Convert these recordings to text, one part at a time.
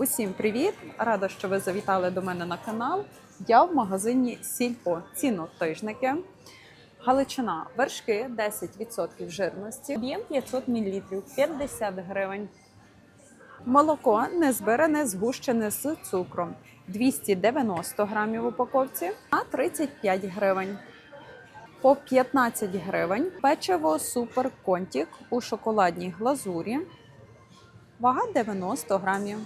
Усім привіт! Рада, що ви завітали до мене на канал. Я в магазині Сільпо. Цінотижники. Галичина вершки 10% жирності, об'єм 500 мл, 50 гривень. Молоко незбиране, згущене з цукром 290 грамів в упаковці, а 35 гривень. По 15 гривень печиво Супер Контік у шоколадній глазурі. Вага 90 грамів.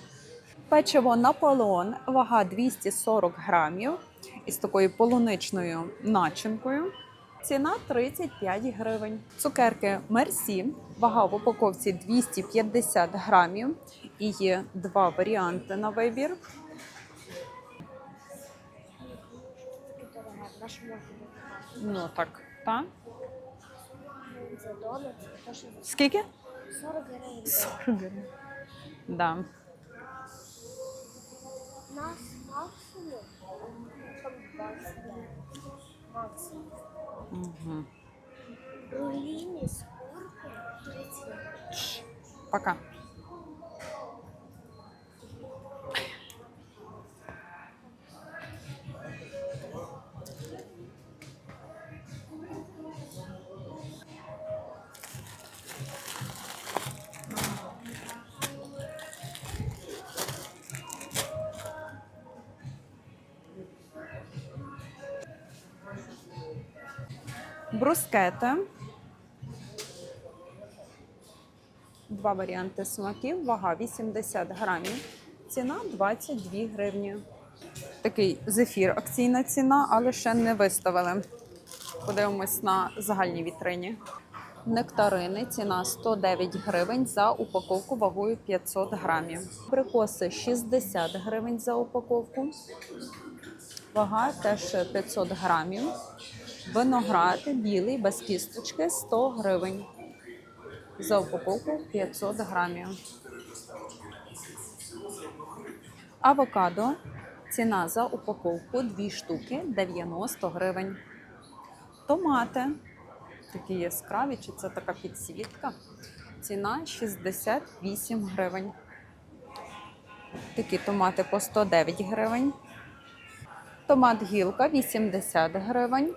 Печиво Наполеон, вага 240 грамів із такою полуничною начинкою. Ціна 35 гривень. Цукерки Мерсі, вага в упаковці 250 грамів. І є два варіанти на вибір. Ну так, так. Скільки? 40 гривень. 40 гривень. Да. Нас максимум. Максимум. Угу. Пока. Брускети. Два варіанти смаків, вага 80 грамів, ціна 22 гривні. Такий зефір, акційна ціна, але ще не виставили. Подивимось на загальній вітрині. Нектарини, ціна 109 гривень за упаковку вагою 500 грамів. Прикоси 60 гривень за упаковку. Вага теж 500 грамів. Виноград білий без кісточки 100 гривень за упаковку 500 грамів. Авокадо. Ціна за упаковку 2 штуки 90 гривень. Томати. Такі яскраві, чи це така підсвітка. Ціна 68 гривень. Такі томати по 109 гривень. Томат гілка 80 гривень.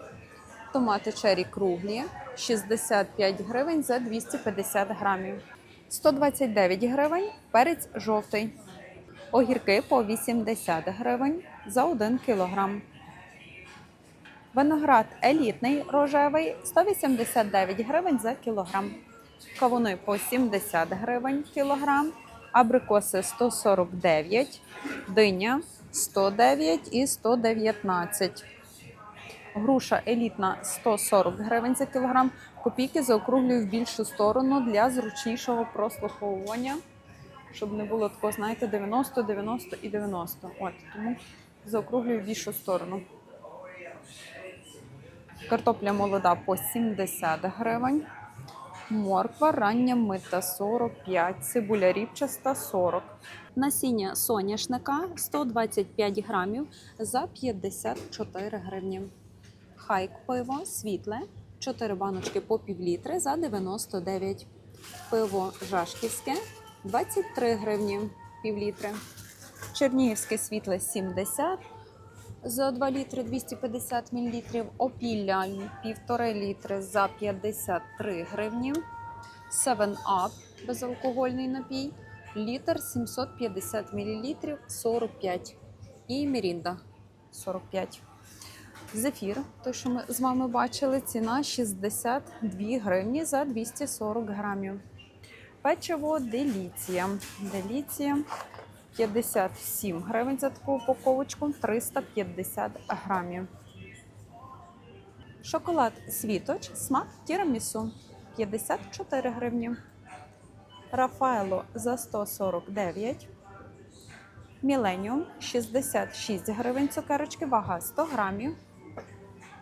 Томати чері круглі 65 гривень за 250 грамів. 129 гривень перець жовтий. Огірки по 80 гривень за 1 кілограм. Виноград елітний рожевий 189 гривень за кілограм. Кавуни по 70 гривень кілограм. Абрикоси 149, диня 109 і 119. Груша елітна 140 гривень за кілограм. Копійки заокруглюю в більшу сторону для зручнішого прослуховування, щоб не було такого, знаєте, 90, 90 і 90. От тому заокруглюю в більшу сторону. Картопля молода по 70 гривень. Морква рання мита 45, цибуля ріпчаста 40. Насіння соняшника 125 грамів за 54 гривні. Хайк пиво світле 4 баночки по півлітри за 99. Пиво жашківське 23 гривні півлітри. Чернігівське світле 70 за 2 літри 250 мл. Опілля 1,5 літри за 53 гривні. 7-Up безалкогольний напій. Літр 750 мл 45. І Мірінда 45. Зефір, той, що ми з вами бачили, ціна 62 гривні за 240 грамів. Печиво Деліція. Деліція 57 гривень за таку упаковочку, 350 грамів. Шоколад Світоч, смак тірамісу 54 гривні. Рафаело за 149. Міленіум 66 гривень цукерочки, вага 100 грамів.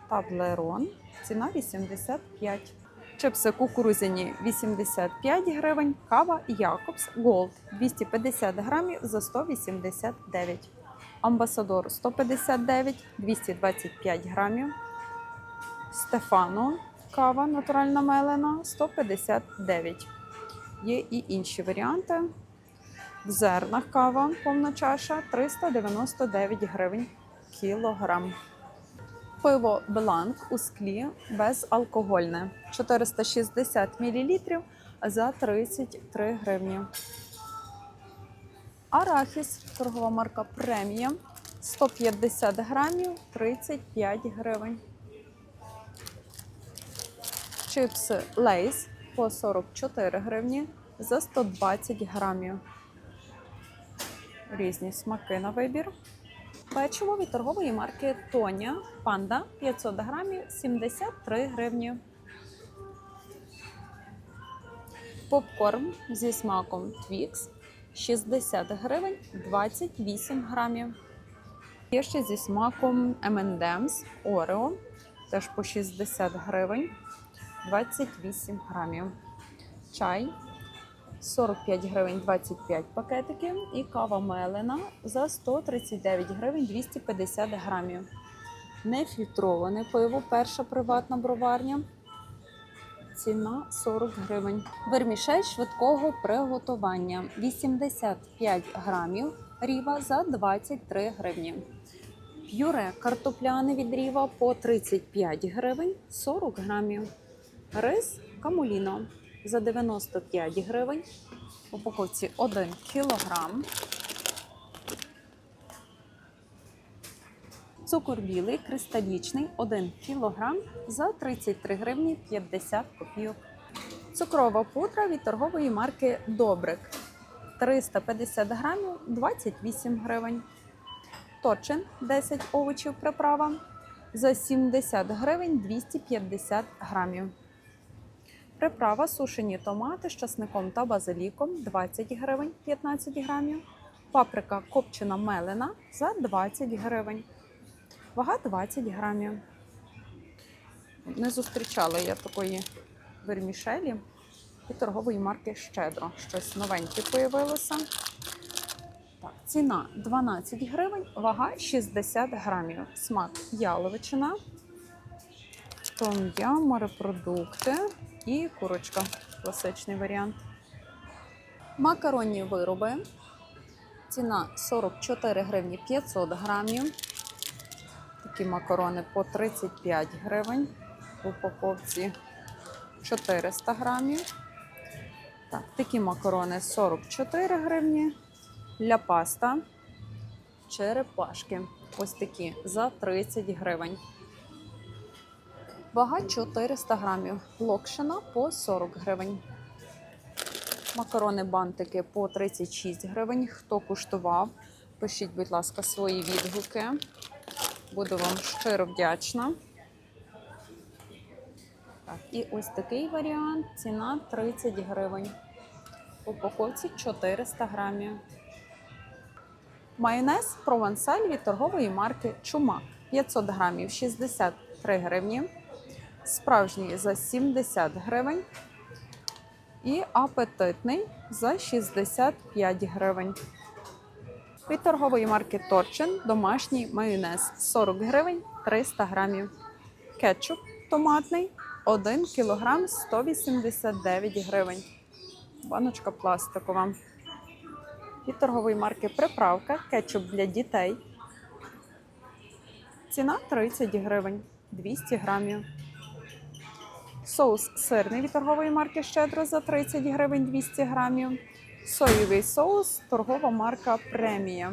Таблерон, ціна 85. Чипси кукурузяні 85 гривень, кава Якобс Голд 250 грамів за 189. Амбасадор 159, 225 грамів. Стефано кава натуральна мелена 159. Є і інші варіанти. В зернах кава повна чаша 399 гривень кілограм. Пиво Бланк у склі безалкогольне 460 мл за 33 гривні. Арахіс, торгова марка премія 150 грамів 35 гривень. Чипси Лейс по 44 гривні за 120 грамів. Різні смаки на вибір. Печиво від торгової марки Тоня Панда 500 грамів 73 гривні. Попкорн зі смаком Twix 60 гривень 28 грамів. Є ще зі смаком M&M's Oreo теж по 60 гривень 28 грамів. Чай 45 гривень 25 пакетиків і кава мелена за 139 гривень 250 грамів. Нефільтроване пиво, перша приватна броварня. Ціна 40 гривень. Вермішель швидкого приготування 85 грамів. Ріва за 23 гривні. П'юре картопляне від ріва по 35 гривень 40 грамів. Рис камуліно за 95 гривень. В упаковці 1 кілограм. Цукор білий кристалічний 1 кілограм за 33 гривні 50 копійок. Цукрова пудра від торгової марки Добрик 350 грамів 28 гривень. Точин 10 овочів приправа за 70 гривень 250 грамів. Приправа сушені томати з часником та базиліком 20 гривень 15 грамів. Паприка копчена мелена за 20 гривень. Вага 20 грамів. Не зустрічала я такої вермішелі від торгової марки Щедро. Щось новеньке появилося. Так, ціна 12 гривень, вага 60 грамів. Смак яловичина, том'ям, морепродукти і курочка. Класичний варіант. Макаронні вироби. Ціна 44 гривні 500 грамів. Такі макарони по 35 гривень. В упаковці 400 грамів. Так, такі макарони 44 гривні. Ля паста. Черепашки. Ось такі за 30 гривень. Вага 400 грамів. Локшина по 40 гривень. Макарони бантики по 36 гривень. Хто куштував, пишіть, будь ласка, свої відгуки. Буду вам щиро вдячна. Так, і ось такий варіант. Ціна 30 гривень. В упаковці 400 грамів. Майонез провансаль від торгової марки Чумак 500 грамів 63 гривні. Справжній за 70 гривень. І апетитний за 65 гривень. Від торгової марки Торчин домашній майонез 40 гривень 300 грамів. Кетчуп томатний 1 кг 189 гривень. Баночка пластикова. Від торгової марки Приправка кетчуп для дітей. Ціна 30 гривень 200 грамів. Соус сирний від торгової марки Щедро за 30 гривень 200 грамів. Соєвий соус торгова марка Премія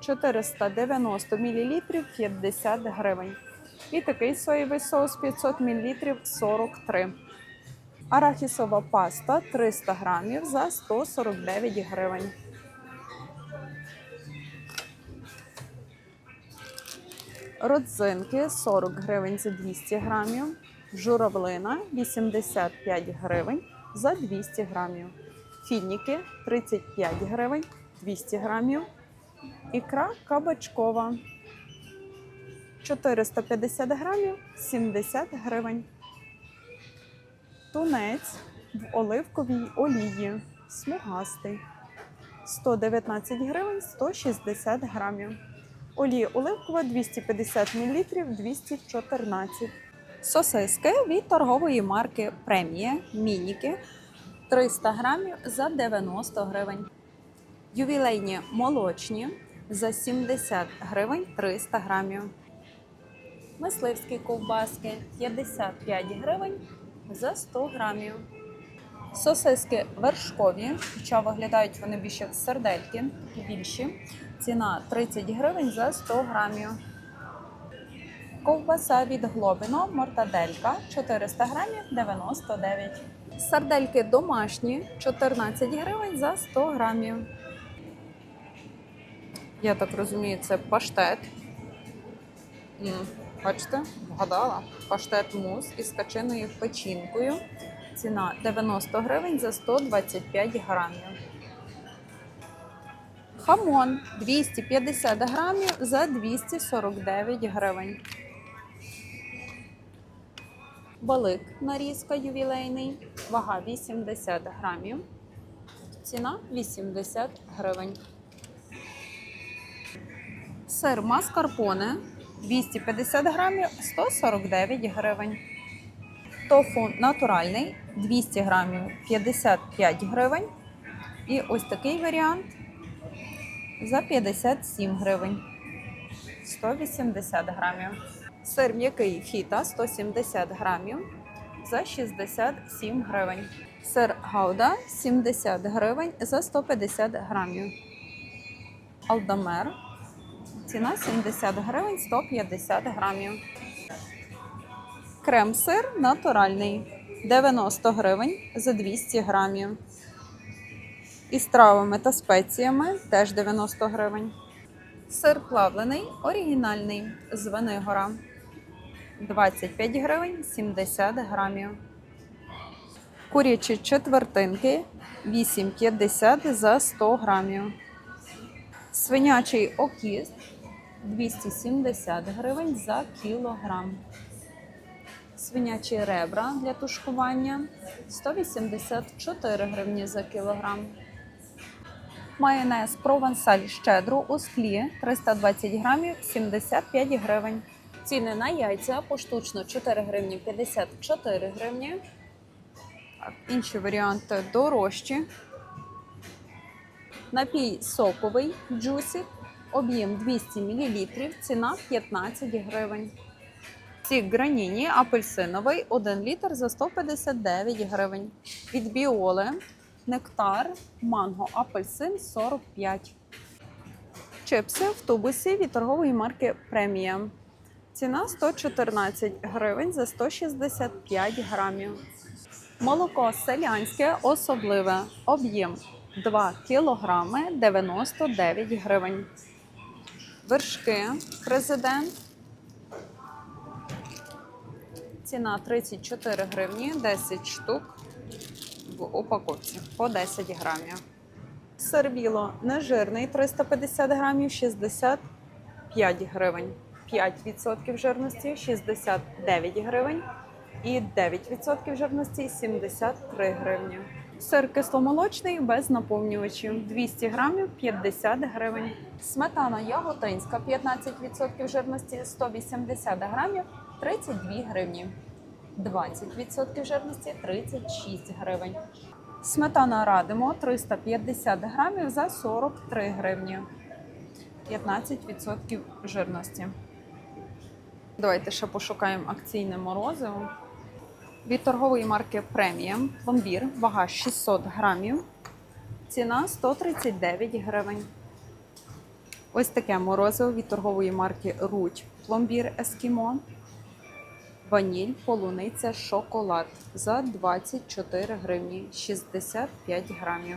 490 мл 50 гривень. І такий соєвий соус 500 мл 43. Арахісова паста 300 грамів за 149 гривень. Родзинки 40 гривень за 200 грамів. Журавлина 85 гривень за 200 грамів. Фініки 35 гривень 200 грамів. Ікра кабачкова 450 грамів 70 гривень. Тунець в оливковій олії. Смугастий. 119 гривень 160 грамів. Олія оливкова 250 мл 214. Сосиски від торгової марки Премія Мініки 300 грамів за 90 гривень. Ювілейні молочні за 70 гривень 300 грамів. Мисливські ковбаски 55 гривень за 100 грамів. Сосиски вершкові, хоча виглядають вони більше сердельки, більші. Ціна 30 гривень за 100 грамів. Ковбаса від Глобіно, мортаделька 400 грамів 99. Сардельки домашні 14 гривень за 100 грамів. Я так розумію, це паштет. М, Бачите, вгадала. Паштет мус із качиною печінкою. Ціна 90 гривень за 125 грамів. Хамон 250 грамів за 249 гривень. Балик нарізка ювілейний, вага 80 грамів. Ціна 80 гривень. Сир маскарпоне 250 грамів 149 гривень. Тофу натуральний 200 грамів 55 гривень. І ось такий варіант за 57 гривень 180 грамів. Сир м'який фіта 170 грамів за 67 гривень. Сир гауда 70 гривень за 150 грамів. Алдамер ціна 70 гривень 150 грамів. Крем-сир натуральний 90 гривень за 200 грамів. Із травами та спеціями теж 90 гривень. Сир плавлений, оригінальний з Венигора 25 гривень 70 грамів. Курячі четвертинки 8,50 за 100 грамів. Свинячий окіст 270 гривень за кілограм. Свинячі ребра для тушкування 184 гривні за кілограм. Майонез провансаль щедро у склі 320 грамів 75 гривень. Ціни на яйця поштучно 4 гривні 54 гривні. Так, інші варіанти дорожчі. Напій соковий джусік, об'єм 200 мл, ціна 15 гривень. Сік граніні апельсиновий 1 літр за 159 гривень. Від біоли нектар, манго, апельсин 45. Чипси в тубусі від торгової марки Премія. Ціна 114 гривень за 165 грамів. Молоко селянське особливе. Об'єм 2 кілограми 99 гривень. Вершки президент. Ціна 34 гривні, 10 штук в упаковці по 10 грамів. Сервіло нежирний 350 грамів 65 гривень. 5% жирності 69 гривень і 9% жирності 73 гривні. Сир кисломолочний без наповнювачів 200 грамів 50 гривень. Сметана яготинська 15% жирності 180 грамів 32 гривні. 20% жирності 36 гривень. Сметана Радимо 350 грамів за 43 гривні. 15% жирності. Давайте ще пошукаємо акційне морозиво. Від торгової марки Преміум пломбір, вага 600 грамів. Ціна 139 гривень. Ось таке морозиво від торгової марки Руть. Пломбір Ескімо. Ваніль, полуниця, шоколад за 24 гривні 65 грамів.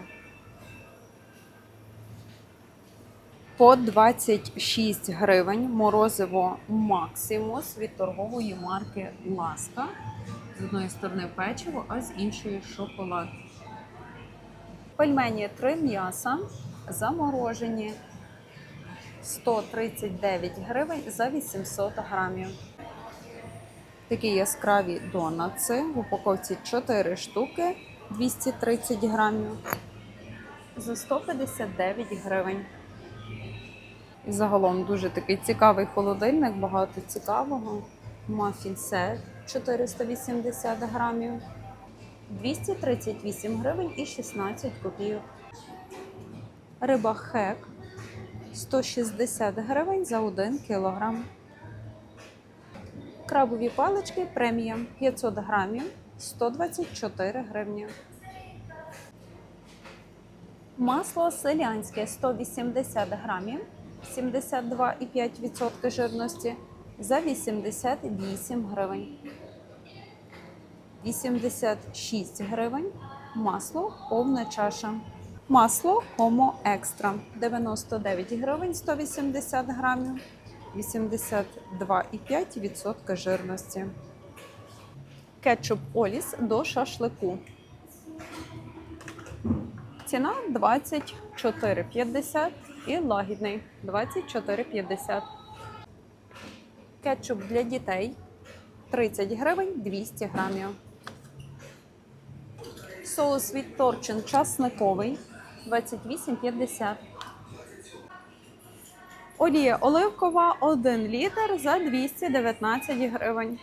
По 26 гривень морозиво Максимус від торгової марки Ласка. З одної сторони печиво, а з іншої шоколад. Пельмені 3 м'яса заморожені 139 гривень за 800 грамів. Такі яскраві донатси. В упаковці 4 штуки 230 грамів за 159 гривень. Загалом дуже такий цікавий холодильник, багато цікавого. Мафін сет 480 грамів, 238 гривень і 16 копійок. Риба хек 160 гривень за 1 кілограм. Крабові палички премія 500 грамів 124 гривні. Масло селянське 180 грамів 72,5% жирності за 88 гривень. 86 гривень. Масло повна чаша. Масло Homo Екстра 99 гривень 180 грамів, 82,5% жирності. Кетчуп Оліс до шашлику. Ціна 24,50 і лагідний 24,50. Кетчуп для дітей 30 гривень 200 грамів. Соус від Торчин часниковий 28,50. Олія оливкова 1 літр за 219 гривень.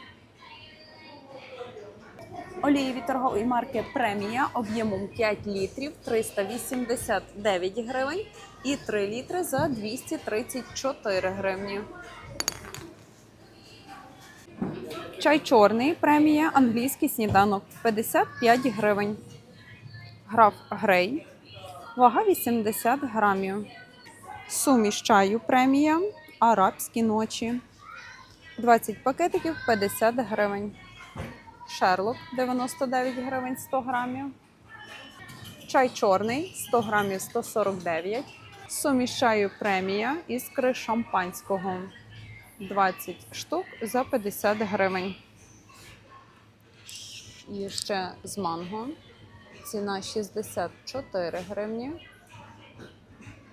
Олії від торгової марки Премія об'ємом 5 літрів 389 гривень і 3 літри за 234 гривні. Чай чорний премія англійський сніданок 55 гривень. Граф Грей. Вага 80 грамів. Суміш чаю премія. Арабські ночі. 20 пакетиків 50 гривень. Шерлок 99 гривень 100 грамів. Чай чорний 100 грамів 149. Суміш чаю премія іскри шампанського 20 штук за 50 гривень. І ще з манго. Ціна 64 гривні.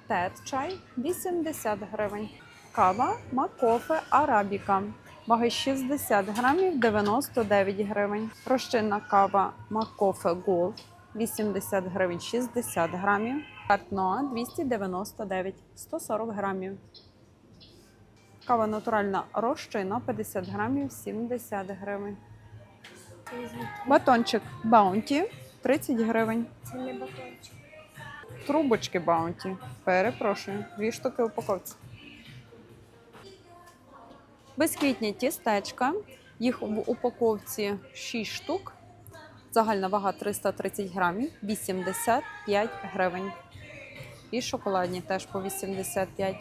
Тет чай 80 гривень. Кава Макофе Арабіка. Ваги 60 грамів 99 гривень. Розчинна кава Макофе Голд 80 гривень 60 грамів. Картноа 299 140 грамів. Кава натуральна розчина 50 грамів 70 гривень. Батончик Баунті 30 гривень. Це не батончик. Трубочки Баунті. Перепрошую. Дві штуки упаковці. Безквітні тістечка. Їх в упаковці 6 штук. Загальна вага 330 грамів, 85 гривень. І шоколадні теж по 85.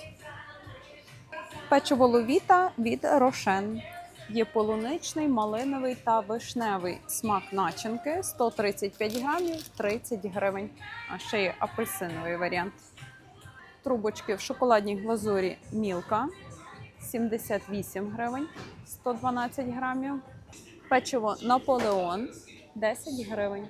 Печиво ловіта від Рошен. Є полуничний, малиновий та вишневий смак начинки 135 грамів 30 гривень. А ще є апельсиновий варіант. Трубочки в шоколадній глазурі Мілка 78 гривень 112 грамів. Печиво Наполеон 10 гривень.